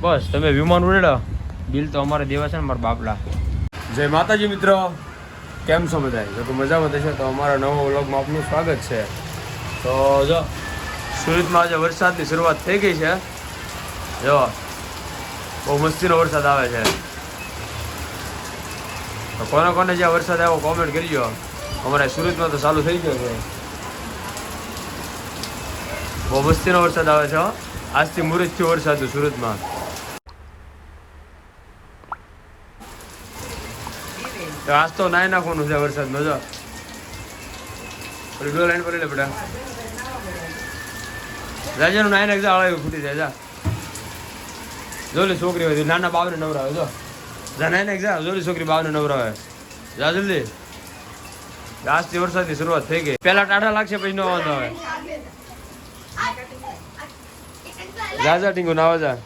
બસ, તમે વિમાન ઉડેડો. બિલ તો અમારે દેવા છે ને મારા બાપલા જય માતાજી મિત્રો. કેમ છો બધા જો તો મજામાં થશે તો અમારા નવો વ્લોગમાં આપનું સ્વાગત છે. તો જો, સુરતમાં આજે વરસાદની શરૂઆત થઈ ગઈ છે. જો, બહુ મસ્તીનો વરસાદ આવે છે. તો કોને કોને જ્યાં વરસાદ આવ્યો કોમેન્ટ કરજો. અમારે સુરતમાં તો ચાલુ થઈ ગયો છે. બહુ મસ્તીનો વરસાદ આવે છે. આજથી મુહૂર્ત થયો વરસાદ સુરતમાં. તો આજ તો નાય નાખવાનું છે વરસાદમાં જો. ઓલી ડોર લાઈન પર લે બેટા. રાજાનું નાય નાખ જા હળાયું ફૂટી જાય જા. જોલી છોકરી હોય નાના બાવને નવરાવે જો. જા નાય નાખ જા. જોલી છોકરી બાવને નવરાવે. જા જલ્દી. આજથી વરસાદની શરૂઆત થઈ ગઈ. પહેલા ટાઢા લાગશે પછી નો વાંધો આવે. જા જા ટીંગુ નાવા જા.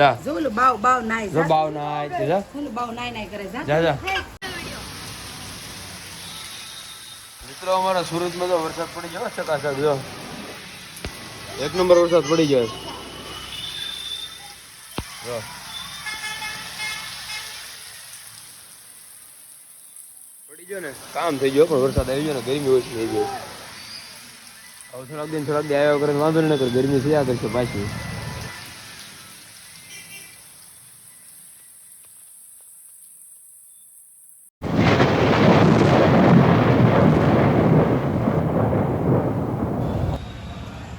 જા. જોલું બાવ બાવ નાય જો બાવ ના આય તે જા બાવ નાય નાય કરે જા જા જા મિત્રો અમારા સુરતમાં તો વરસાદ પડી ગયો ચકાચક જો. એક નંબર વરસાદ પડી ગયો. જો. પડી ગયો ને? કામ થઈ ગયો પણ વરસાદ આવી ગયો ને ગરમી ઓછી થઈ ગઈ. હવે થોડાક દિન થોડાક દી આવ્યા કરે વાંધો નહીં કરે ગરમી થયા કરશે પાછી.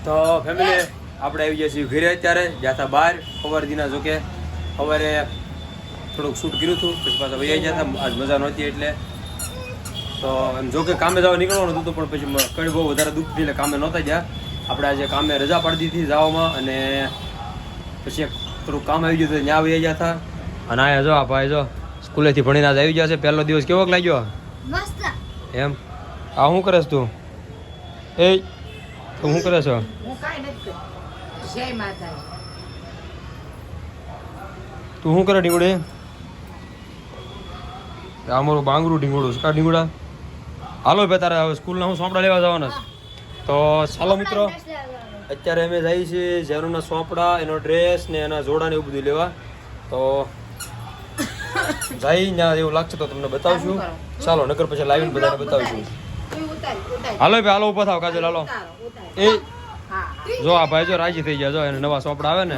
તો ફેમિલી આપણે આવી જઈએ છીએ ઘરે અત્યારે જ્યાં બહાર સવાર દીના જોકે. સવારે થોડુંક શૂટ કર્યું હતું પછી પાછા વહી ગયા હતા આજ મજા નહોતી એટલે. તો એમ જોકે કામે જવા નીકળવાનું હતું પણ પછી કઈ બહુ વધારે દુઃખ એટલે કામે નહોતા ગયા. આપણે આજે કામે રજા પાડી દીધી જવામાં અને પછી થોડુંક કામ આવી ગયું હતું ત્યાં વહી ગયા હતા. અને આ જો આ ભાઈ જો સ્કૂલેથી ભણીને આજે આવી ગયા છે. પહેલો દિવસ કેવો લાગ્યો? એમ? આ શું કરે તું? એ તું શું કરે છો? હું કાંઈ નથી જય માતાજી. તું શું કરે ઢીંગુડી આ અમારું બાંગરું ઢીંગુડું છે. કા ડીંગડા હાલો ભાઈ તારે હવે સ્કૂલના હું સોંપડા લેવા જવાના છે. તો ચાલો મિત્રો અત્યારે અમે જઈએ છીએ ઝેરુના સોંપડા એનો ડ્રેસ ને એના જોડા ને એવું બધું લેવા. તો જઈ ત્યાં એવું લાગશે તો તમને બતાવશું. ચાલો નકર પછી લાવીને બધાને બતાવશું. હાલો ભાઈ હાલો ઊભા થાવ કાજલ હાલો. એ જો આ ભાઈ જો રાજી થઈ ગયા જો એને નવા સોપડા આવે ને.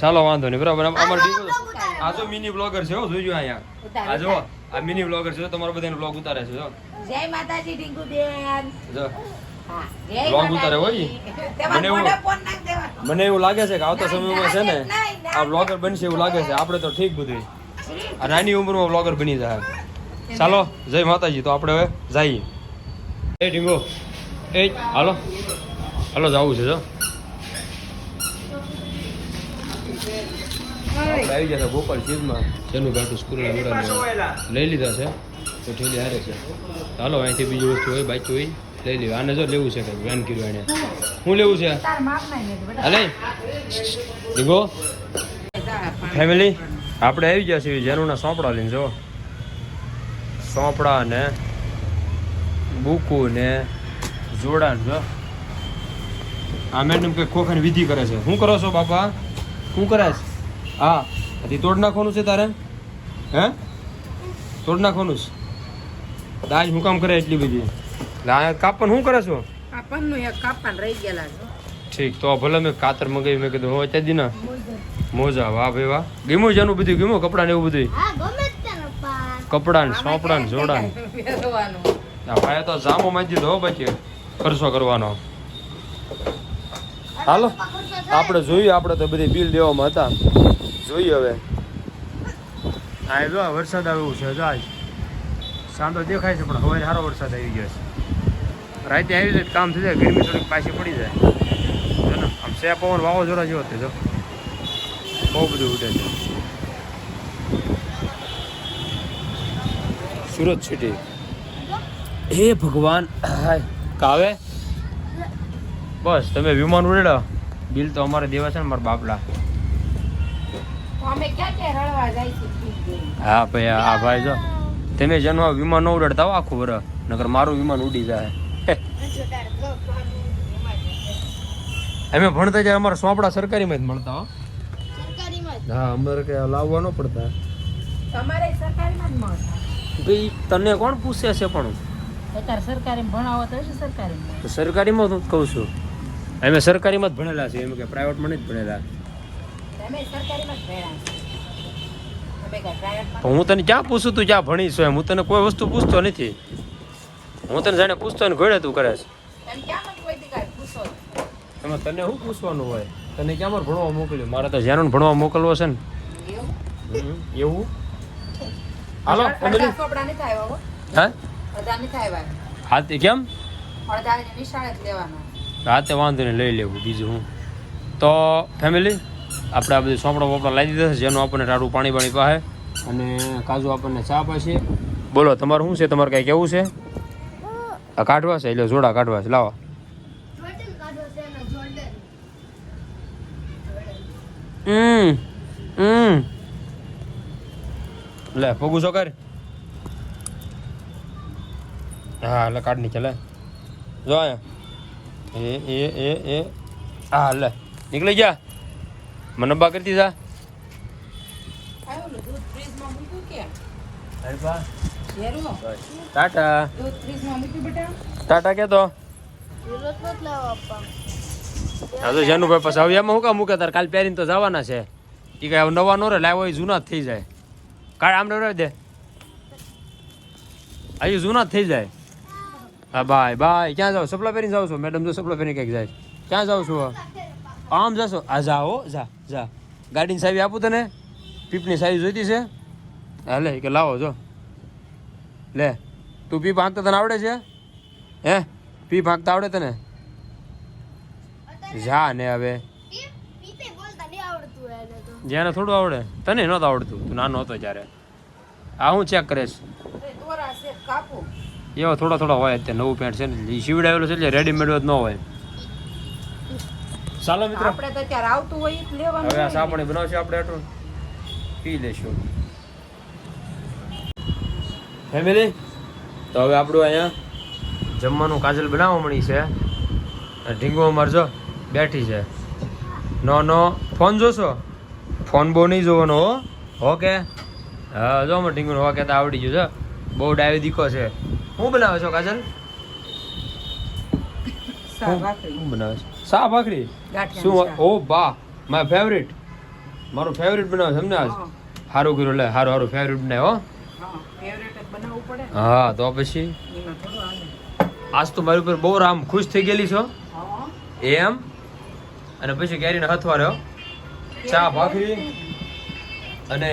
ચાલો વાંધો નહીં બરાબર. અમાર આ જો મિની બ્લોગર છે હો જોજો અહીંયા. આ જો આ મિની બ્લોગર છે તમારા બધાનો બ્લોગ ઉતારે છે જો. જય માતાજી ડીંગુ બેન જો બ્લોગ ઉતારે હોય? મને એવું-. મને એવું લાગે છે કે આવતા સમયમાં છે ના. આ બ્લોગર બનશે એવું લાગે છે. આપણે તો ઠીક બધું આ નાની ઉંમરમાં બ્લોગર બની જાય. ચાલો, જય માતાજી. તો આપણે હવે જઈએ. એ ઢીંગો. એ, હાલો. હાલો, જવું છે, જો. આવી ગયા ગોપાલ ચીજમાં જેનું ઘાટું જોડાને લઈ લીધા છે. તો ઠેલી હારે છે. ચાલો, અહીંથી બીજી વસ્તુ હોય, બાકી હોય, લઈ લેવું આને જો લેવું છે કંઈક વેન કર્યું એને શું લેવું છે. હાલે? દીગો ફેમિલી આપણે આવી ગયા છીએ જેનુંના સોંપડા લઈને, જો. સોંપડા ને બુકુ ને જોડા જો. આ મેડમ કે ખોખાની વિધિ કરે છે. શું કરો છો બાપા? શું કરે છે? હા હજી તોડ નાખવાનું છે તારે? હે? તોડ નાખવાનું છે? દાજ હું કામ કરે એટલી બધી? કાપણ શું કરે છો? આ એક કાપણ રહી ગયેલા છે. ઠીક તો ભલે મેં કાતર મંગાવી મેં કીધું હું અત્યાર દીના મોજા વાહ ભાઈ વાહ. ગીમું જાનું બધું? ગીમું કપડા ને એવું બધું કપડા ને સોપડા ને જોડા ને. ભાઈ તો જામો માંજી દો હો બાકી ખર્ચો કરવાનો. હાલો આપણે જોઈએ આપણે તો બધી બિલ દેવામાં હતા. જોઈએ હવે. આ જો વરસાદ આવ્યો છે જો આજ. સાંતો દેખાય છે પણ હવે સારો વરસાદ આવી ગયો છે. રાતે આવી જાય કામ થઈ જાય ગરમી થોડીક પાછી પડી જાય. આમ સે પવન વાવાઝોડા જેવો છે જો. બહુ બધું ઉડે છે. સુરત સિટી હે ભગવાન હાય કાવે? બસ તમે વિમાન ઉડેડો. બિલ તો અમારે દેવા છે ને મારા બાપલા. હા ભાઈ આ ભાઈ જો. તમે જેનું વિમાન ન ઉડાડતા હો આખું વર્ષ નકર મારું વિમાન ઉડી જાય. અમે ભણતા જાય અમારા સોંપડા સરકારીમાં જ મળતા હો. હા અમારે કે લાવવા ન પડતા. તમારે સરકારીમાં જ મળતા ભાઈ તને કોણ પૂછે છે પણ? સરકારી ભણાવો તો હશે સરકારી તો સરકારીમાં હું કહું છું. અમે સરકારીમાં જ ભણેલા છે એમ કે પ્રાઇવેટમાં નથી ભણેલા. તમે સરકારીમાં જ પણ હું તને ક્યાં પૂછું તું ક્યાં ભણીશ એમ? હું તને કોઈ વસ્તુ પૂછતો નથી. હું તને જાણે પૂછતો ને ઘોડે તું કરે છે. એમ તને શું પૂછવાનું હોય? તને ક્યાં મારે ભણવા મોકલ્યું? મારે તો જેનો ભણવા મોકલવો છે ને. એવું? હાલો હો. તે કેમ? અડધા નિશાળે જ લેવાના. હા તે વાંધો નહીં લઈ લેવું બીજું હું. તો ફેમિલી આપણે આ બધું સોંપડા બોપડા લાવી દીધા છે જેનું આપણને ટાળું પાણી પાણી પાસે અને કાજુ આપણને ચા પાસે બોલો તમારું શું છે? તમારે કાંઈ કેવું છે? આ કાઢવા છે એટલે જોડા કાઢવા છે લાવો. હમ હમ. લે પગું છો કર હા લે કાઢ નીચે લે. જો એ એ એ એ. હા લે. નીકળી જા મને બા કરતી જા. આવ્યું ઓલું દૂધ ફ્રીજમાં મૂક્યું કે? ઘેરું ટાટા. દૂધ ફ્રીજમાં મૂક્યું બેટા? ટાટા કે તો? વિરોધ મત લાવો આપા હા તો જેનું ભાઈ પછી હવે એમાં હું કામ મૂકે? તારે કાલ પહેરીને તો જવાના છે. એ કઈ નવા નો રે લાવ્યો એ જૂના જ થઈ જાય. કાળ આમ રહેવા દે. અહીં જૂના થઈ જાય. હા ભાઈ બાય. ક્યાં જાવ સપલા પહેરીને જાવ છો? મેડમ તો સપલા પહેરીને ક્યાંક જાય ક્યાં જાવ છો? આમ જશો? આ જાઓ જા જા. ગાડીની સાવી આપું તને. પીપની સાવી જોઈતી છે. હા, લે કે લાવો, જો. લે, તું પીપ હાંકતા તને આવડે છે? હે? પીપ હાંકતા આવડે તને? જા ને હવે પીતે બોલતા નહીં આવડતું એને તો જેને થોડું આવડે. તને નહોતું આવડતું. તું નાનો હતો જ્યારે. આ હું ચેક કરીશ. એવો થોડો થોડો એવા થોડા થોડા હોય અત્યારે નવું પેન્ટ છે ને સીવડાવેલું છે એટલે રેડીમેડ જ ન હોય. ચાલો મિત્રો. આપણે તો અત્યારે આવતું હોય જ લેવાનું હવે આ સાપણી બનાવશે આપણે આટલું. પી લેશું. ફેમિલી તો હવે આપણું અહીંયા જમવાનું કાજલ બનાવવા મળી છે. ઢીંગો અમારે બેઠી છે. નો નો ફોન જોશો? ફોન બહુ નહીં જોવાનો હો. ઓકે? હા જો મને ઢીંગુનો હો કહેતા આવડી ગયું છે. બહુ ડાયો દીકો છે. શું બનાવે છો કાજલ? શાક બનાવે છે? સા ભાખરી? શું. ઓ બા માય ફેવરિટ મારું ફેવરિટ બનાવે છે એમને આજ? હા, સારું કર્યું લે સારું સારું ફેવરિટ બનાવે હો. હા. હા તો પછી. આજ તો મારી ઉપર બહુ રામ ખુશ થઈ ગયેલી છો. હા. એમ? અને પછી કેરીને હથવા હો. ચા ભાખરી અને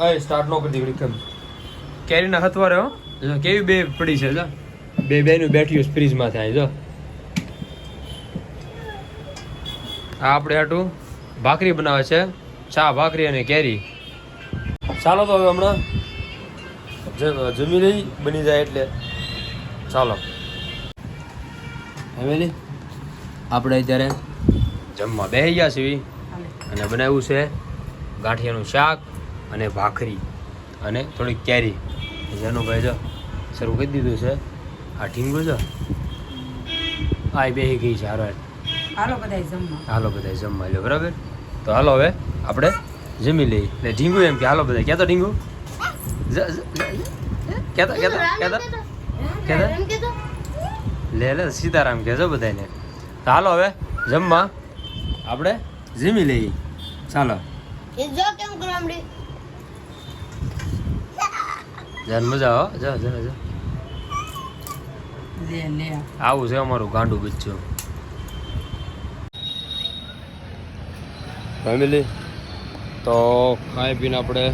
અય સ્ટાર્ટ નો કરી દીકરી કેમ? કેરીના હથવારે હો. જો કેવી બે પડી છે, જો. બે બેનું બેઠી ફ્રીજમાં થાય જો. આ આપણે હાટું ભાખરી બનાવે છે, ચા, ભાખરી અને કેરી. ચાલો તો હવે હમણાં જમી લઈ બની જાય એટલે. ચાલો. ફેમિલી? આપણે અત્યારે જમવા બેસી ગયા છીએ. અને બનાવ્યું છે ગાંઠિયાનું શાક અને ભાખરી અને થોડીક કેરી. જેનું ભાઈ જો શરૂ કરી દીધું છે. આ ઠીંગું છે આ બેસી ગઈ છે હારો હાલો બધાય જમવા. હાલો બધા જમવા લ્યો બરાબર? તો હાલો હવે આપણે જમી લઈએ. એટલે ઢીંગુ એમ કે હાલો બધા ક્યાં તો ઢીંગુ જ- જ- જ- કહેતા કહેતા કહેતા કહેતા લે લે સીતારામ કહેજો બધાને તો હાલો હવે જમવા. આપણે જીમી લઈએ. ચાલો. એ જો કેમ કરવામડી જાન મજા આવો જા જા જા. લે લે. આવું છે અમારું ગાંડું બચ્ચું. ફેમિલી તો ખાઈ પીને આપણે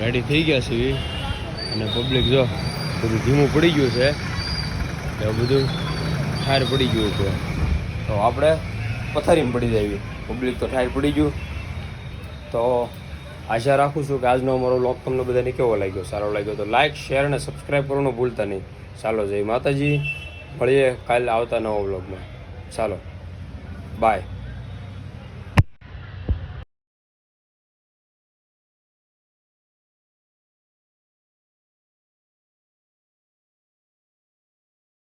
રેડી થઈ ગયા છીએ. અને પબ્લિક જો બધું ધીમું પડી ગયું છે. એવું બધું ઠાર પડી ગયું છે તો આપણે પથારીમાં પડી જાય પબ્લિક તો ઠાર પડી ગયું. તો આશા રાખું છું કે આજનો અમારો લોક તમને બધાને કેવો લાગ્યો? સારો લાગ્યો તો લાઈક શેર અને સબસ્ક્રાઈબ કરવાનું ભૂલતા નહીં. ચાલો, જય માતાજી. મળીએ કાલે આવતા નવા બ્લોગમાં ચાલો. બાય